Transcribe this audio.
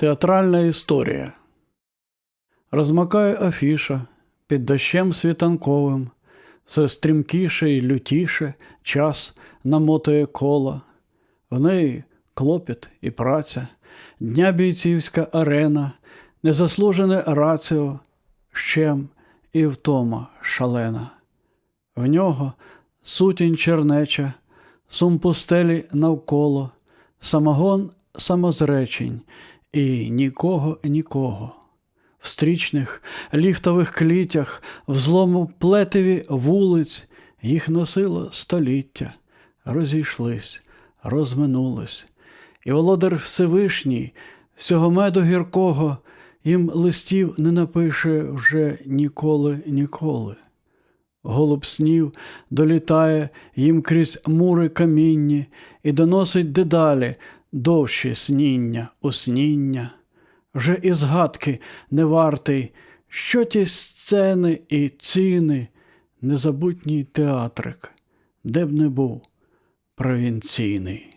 Театральна історія. Розмакає афіша під дощем світанковим, все стрімкіше і лютіше час намотує коло. В неї клопіт і праця, дня бійцівська арена, незаслужене раціо, щем і втома шалена. В нього сутінь чернеча, сум пустелі навколо, самогон самозречень і нікого нікого. В стрічних ліфтових клітях, в злому плетеві вулиць їх носило століття, розійшлись, розминулись. І володар Всевишній, всього меду гіркого, їм листів не напише вже ніколи, ніколи. Голуб снів долітає їм крізь мури камінні і доносить дедалі довші сніння, усніння. Вже і згадки не вартий, що ті сцени і ціни, незабутній театрик, де б не був провінційний.